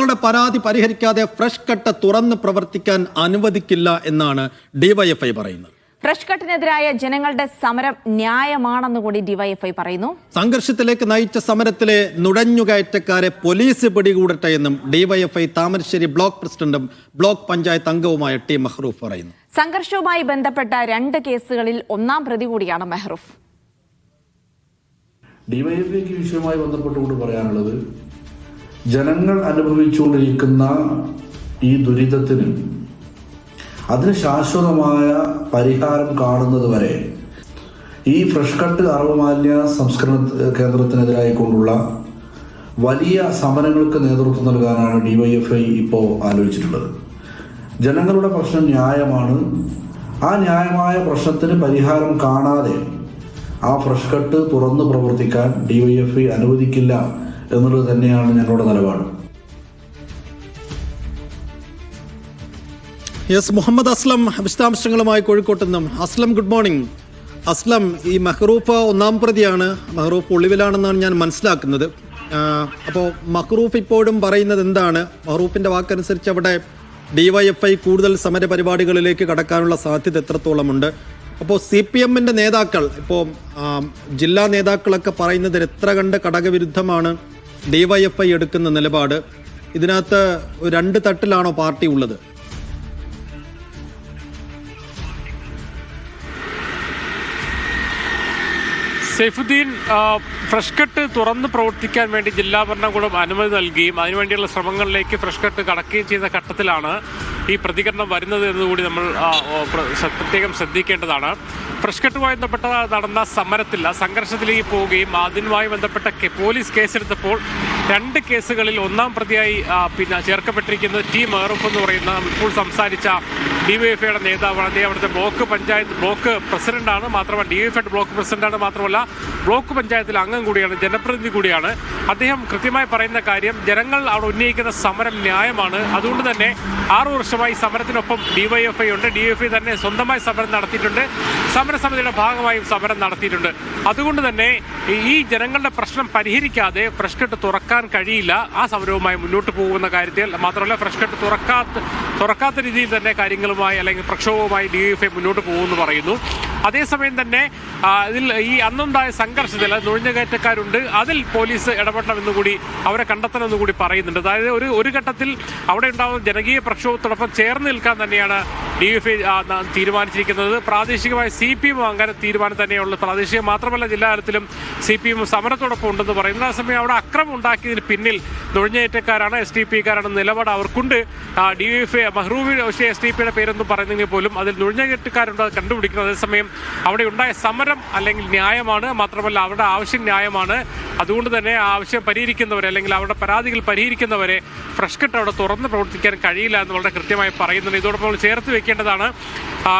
ജനങ്ങളുടെ പരാതി പരിഹരിക്കാതെ fresh cut തുറന്ന് പ്രവർത്തിക്കാൻ അനുവദിക്കില്ല എന്നാണ് ഡിവൈഎഫ്ഐ പറയുന്നത്. ഫ്രഷ് കട്ടിനെതിരായ ജനങ്ങളുടെ സമരം ന്യായമാണെന്ന് കൂടി ഡിവൈഎഫ്ഐ പറയുന്നു. സംഘർഷത്തിലേക്ക് നയിച്ച സമരത്തിലെ നുഴഞ്ഞുകയറ്റക്കാരെ പോലീസ് പിടികൂടട്ടെ എന്നും ഡിവൈഎഫ്ഐ താമരശ്ശേരി ബ്ലോക്ക് പ്രസിഡന്റും ബ്ലോക്ക് പഞ്ചായത്ത് അംഗവുമായ ടി മെഹ്റൂഫ് പറയുന്നു. സംഘർഷവുമായി ബന്ധപ്പെട്ട രണ്ട് കേസുകളിൽ ഒന്നാം പ്രതി കൂടിയാണ് മെഹ്റൂഫ്. ഡിവൈഎഫ്ഐക്ക് വിഷയമായി ബന്ധപ്പെട്ടുകൊണ്ട് പറയാനുള്ളത് ജനങ്ങൾ അനുഭവിച്ചുകൊണ്ടിരിക്കുന്ന ഈ ദുരിതത്തിന് അതിന് ശാശ്വതമായ പരിഹാരം കാണുന്നത് വരെ ഈ ഫ്രഷ് കട്ട് അറവ് സംസ്കരണ കേന്ദ്രത്തിനെതിരായി കൊണ്ടുള്ള വലിയ സമരങ്ങൾക്ക് നേതൃത്വം നൽകാനാണ് ഡിവൈഎഫ്ഐ ഇപ്പോൾ ആലോചിച്ചിട്ടുള്ളത്. ജനങ്ങളുടെ പ്രശ്നം ന്യായമാണ്. ആ ന്യായമായ പ്രശ്നത്തിന് പരിഹാരം കാണാതെ ആ ഫ്രഷ് കട്ട് തുറന്ന് പ്രവർത്തിക്കാൻ ഡിവൈഎഫ്ഐ അനുവദിക്കില്ല എന്നുള്ളത് തന്നെയാണ് ഞങ്ങളുടെ നിലപാട്. യെസ് മുഹമ്മദ് അസ്ലം വിശദാംശങ്ങളുമായി കോഴിക്കോട്ട് നിന്നും. അസ്ലം ഗുഡ് മോർണിംഗ് അസ്ലം ഈ മെഹ്റൂഫ് ഒന്നാം പ്രതിയാണ്. മെഹ്റൂഫ് ഒളിവിലാണെന്നാണ് ഞാൻ മനസ്സിലാക്കുന്നത്. അപ്പോൾ മഹ്റൂഫ് ഇപ്പോഴും പറയുന്നത് എന്താണ്? മഹ്റൂഫിന്റെ വാക്കനുസരിച്ച് അവിടെ ഡിവൈഎഫ്ഐ കൂടുതൽ സമരപരിപാടികളിലേക്ക് കടക്കാനുള്ള സാധ്യത എത്രത്തോളമുണ്ട്? അപ്പോൾ സി പി എമ്മിന്റെ നേതാക്കൾ ഇപ്പോൾ ജില്ലാ നേതാക്കളൊക്കെ പറയുന്നത് എത്ര കണ്ട് ഘടകവിരുദ്ധമാണ് ഡിവൈഎഫ്ഐ എടുക്കുന്ന നിലപാട് ഇതിനകത്ത് രണ്ട് തട്ടിലാണോ പാർട്ടി ഉള്ളത്? സൈഫുദ്ദീൻ ഫ്രഷ് കട്ട് തുറന്ന് പ്രവർത്തിക്കാൻ വേണ്ടി ജില്ലാ ഭരണകൂടം അനുമതി നൽകുകയും അതിനുവേണ്ടിയുള്ള ശ്രമങ്ങളിലേക്ക് ഫ്രഷ് കട്ട് കടക്കുകയും ചെയ്യുന്ന ഘട്ടത്തിലാണ് ഈ പ്രതികരണം വരുന്നത് എന്നുകൂടി നമ്മൾ പ്രത്യേകം ശ്രദ്ധിക്കേണ്ടതാണ്. ഫ്രഷ് കട്ടുമായി ബന്ധപ്പെട്ട നടന്ന സമരത്തിൽ സംഘർഷത്തിലേക്ക് പോവുകയും അതിനുമായി ബന്ധപ്പെട്ട പോലീസ് കേസെടുത്തപ്പോൾ രണ്ട് കേസുകളിൽ ഒന്നാം പ്രതിയായി പിന്നെ ചേർക്കപ്പെട്ടിരിക്കുന്നത് ടി മെഹറൂഫ് എന്ന് പറയുന്ന ഇപ്പോൾ സംസാരിച്ച ഡിവൈഎഫ്ഐയുടെ നേതാവാണ്. അദ്ദേഹം അവിടുത്തെ ബ്ലോക്ക് പഞ്ചായത്ത് ബ്ലോക്ക് പ്രസിഡന്റാണ് മാത്രമല്ല ഡിവൈഎഫ്ഐയുടെ ബ്ലോക്ക് പ്രസിഡന്റാണ് മാത്രമല്ല ബ്ലോക്ക് പഞ്ചായത്തിൽ അംഗം കൂടിയാണ് ജനപ്രതിനിധി കൂടിയാണ്. അദ്ദേഹം കൃത്യമായി പറയുന്ന കാര്യം ജനങ്ങൾ അവിടെ ഉന്നയിക്കുന്ന സമരം ന്യായമാണ്. അതുകൊണ്ട് തന്നെ ആറു വർഷമായി സമരത്തിനൊപ്പം ഡിവൈഎഫ്ഐ ഉണ്ട്. ഡിവൈഎഫ്ഐ തന്നെ സ്വന്തമായി സമരം നടത്തിയിട്ടുണ്ട്. സമരസമിതിയുടെ ഭാഗമായും സമരം നടത്തിയിട്ടുണ്ട്. അതുകൊണ്ട് തന്നെ ഈ- ജനങ്ങളുടെ പ്രശ്നം പരിഹരിക്കാതെ ഫ്രഷ് കട്ട് തുറക്കാൻ കഴിയില്ല. ആ സമരവുമായി മുന്നോട്ട് പോകുന്ന കാര്യത്തിൽ മാത്രമല്ല ഫ്രഷ് കട്ട് തുറക്കാത്ത തുറക്കാത്ത രീതിയിൽ തന്നെ കാര്യങ്ങളുമായി അല്ലെങ്കിൽ പ്രക്ഷോഭവുമായി ഡി എഫ് ഐ മുന്നോട്ട് പോകുമെന്ന് പറയുന്നു. അതേസമയം തന്നെ ഇതിൽ ഈ അന്നുണ്ടായ സംഘർഷത്തിൽ നുഴഞ്ഞുകയറ്റക്കാരുണ്ട്. അതിൽ പോലീസ് ഇടപെടണമെന്ന് കൂടി അവരെ കണ്ടെത്തണമെന്ന് കൂടി പറയുന്നുണ്ട്. അതായത് ഒരു ഒരു ഘട്ടത്തിൽ അവിടെ ഉണ്ടാകുന്ന ജനകീയ പ്രക്ഷോഭത്തോടൊപ്പം ചേർന്ന് നിൽക്കാൻ തന്നെയാണ് ഡി എഫ് ഐ തീരുമാനിച്ചിരിക്കുന്നത്. പ്രാദേശികമായി സി പി എം അങ്ങനെ തീരുമാനം തന്നെയുള്ളൂ. പ്രാദേശികം മാത്രമല്ല ജില്ലാ തലത്തിലും സി പി എം സമരത്തോടൊപ്പം ഉണ്ടെന്ന് പറയുന്നു. അതേസമയം അവിടെ അക്രമം ഉണ്ടാക്കിയതിന് പിന്നിൽ നുഴഞ്ഞേറ്റക്കാരാണ് എസ് ഡി പിക്കാരാണ് നിലപാട് അവർക്കുണ്ട്. ഡി എഫ് ഐ മഹ്റൂബി പക്ഷേ എസ് ഡി പിയുടെ പേരൊന്നും പറയുന്നെങ്കിൽ പോലും അതിൽ നുഴഞ്ഞേറ്റക്കാരുണ്ട് അത് കണ്ടുപിടിക്കുന്നത് അതേസമയം അവിടെ ഉണ്ടായ സമരം അല്ലെങ്കിൽ ന്യായമാണ്. മാത്രമല്ല അവരുടെ ആവശ്യം ന്യായമാണ്. അതുകൊണ്ട് തന്നെ ആ ആവശ്യം പരിഹരിക്കുന്നവരെ അല്ലെങ്കിൽ അവരുടെ പരാതികൾ പരിഹരിക്കുന്നവരെ ഫ്രഷ് കട്ട് അവിടെ തുറന്ന് പ്രവർത്തിക്കാൻ കഴിയില്ല എന്ന് വളരെ കൃത്യമായി പറയുന്നുണ്ട്. ഇതോടൊപ്പം നമ്മൾ ചേർത്ത് വെക്കേണ്ടതാണ്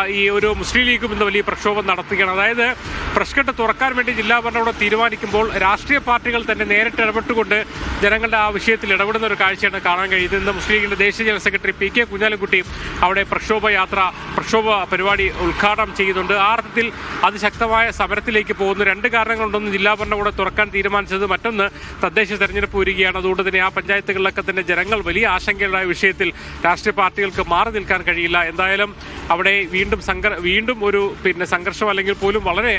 ഈ ഒരു മുസ്ലിം ലീഗും ഇന്ന് വലിയ പ്രക്ഷോഭം നടത്തുകയാണ്. അതായത് ഫ്രഷ് കട്ട് തുറക്കാൻ വേണ്ടി ജില്ലാ ഭരണകൂടം തീരുമാനിക്കുമ്പോൾ രാഷ്ട്രീയ പാർട്ടികൾ തന്നെ നേരിട്ട് ഇടപെട്ടുകൊണ്ട് ജനങ്ങളുടെ ആ വിഷയത്തിൽ ഇടപെടുന്ന ഒരു കാഴ്ചയാണ് കാണാൻ കഴിയുന്നത്. ഇന്ന് മുസ്ലിം ലീഗിന്റെ ദേശീയ general secretary P K Kunhalikutty അവിടെ പ്രക്ഷോഭ യാത്ര പ്രക്ഷോഭ പരിപാടി ഉദ്ഘാടനം ചെയ്യുന്നുണ്ട്. ആ അർത്ഥത്തിൽ അതിശക്തമായ സമരത്തിലേക്ക് പോകുന്നു. രണ്ട് കാരണങ്ങൾ ഉണ്ടെന്ന് ജില്ലാ ഭരണകൂടം തുറക്കാൻ തീരുമാനിച്ചത് മറ്റൊന്ന് തദ്ദേശ തെരഞ്ഞെടുപ്പ് വരികയാണ്. അതുകൊണ്ട് തന്നെ ആ പഞ്ചായത്തുകളിലൊക്കെ തന്നെ ജനങ്ങൾ വലിയ ആശങ്കയുള്ള വിഷയത്തിൽ രാഷ്ട്രീയ പാർട്ടികൾക്ക് മാറി നിൽക്കാൻ കഴിയില്ല. എന്തായാലും അവിടെ വീണ്ടും സംഘർ വീണ്ടും ഒരു പിന്നെ സംഘർഷം അല്ലെങ്കിൽ പോലും വളരെ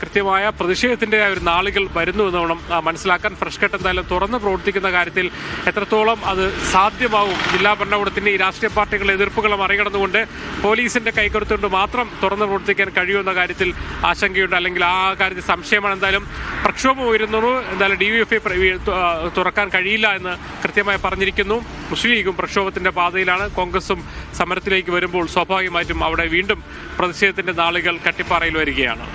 കൃത്യമായ പ്രതിഷേധത്തിന്റെ ഒരു നാളുകൾ വരുന്നു എന്ന് വേണം മനസ്സിലാക്കാൻ. ഫ്രഷ് കട്ട് എന്തായാലും തുറന്ന് പ്രവർത്തിക്കുന്ന കാര്യത്തിൽ എത്രത്തോളം അത് സാധ്യമാവും. ജില്ലാ ഭരണകൂടത്തിന്റെ ഈ രാഷ്ട്രീയ പാർട്ടികളുടെ എതിർപ്പുകൾ മറികടന്നുകൊണ്ട് പോലീസിന്റെ കൈകരുത്തുകൊണ്ട് മാത്രം തുറന്ന് പ്രവർത്തിക്കാൻ കഴിയുമെന്ന കാര്യത്തിൽ ആശങ്കയുണ്ട്. അല്ലെങ്കിൽ ആ കാര്യത്തിൽ സംശയമാണ്. എന്തായാലും പ്രക്ഷോഭം ഉയരുന്നു എന്തായാലും ഡി വി എഫ് ഐ തുറക്കാൻ കഴിയില്ല എന്ന് കൃത്യമായി പറഞ്ഞിരിക്കുന്നു. മുസ്ലിം ലീഗും പ്രക്ഷോഭത്തിന്റെ പാതയിലാണ്. കോൺഗ്രസും സമരത്തിലേക്ക് വരുമ്പോൾ സ്വാഭാവികമായിട്ടും അവിടെ വീണ്ടും പ്രതിഷേധത്തിന്റെ നാളുകൾ കട്ടിപ്പാറയിൽ വരികയാണ്.